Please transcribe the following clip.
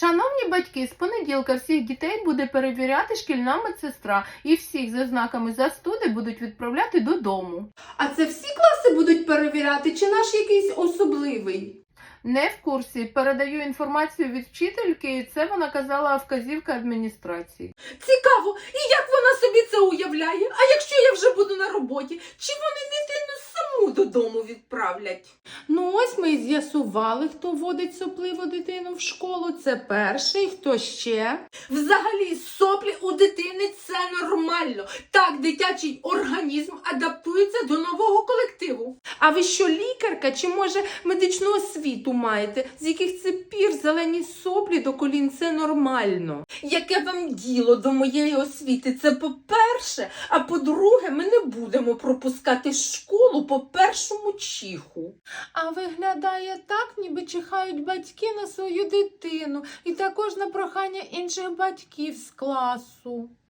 Шановні батьки, з понеділка всіх дітей буде перевіряти шкільна медсестра і всіх за знаками застуди будуть відправляти додому. А це всі класи будуть перевіряти, чи наш якийсь особливий? Не в курсі, передаю інформацію від вчительки, і це вона казала вказівка адміністрації. Цікаво, і як вона собі це уявляє? А якщо я вже буду на роботі, чи саму додому відправлять? Ну ось ми і з'ясували, хто водить сопливу дитину в школу. Це перший, хто ще? Взагалі, соплі у дитини це нормально. Так дитячий організм адаптується до нового колективу. А ви що, лікарка, чи може медичну освіту маєте, з яких це пір зелені соплі до колін це нормально? Яке вам діло до моєї освіти? Це по-перше, а по-друге, ми не будемо пропускати школу по першому чиху. А виглядає так, ніби чихають батьки на свою дитину, і також на прохання інших батьків з класу.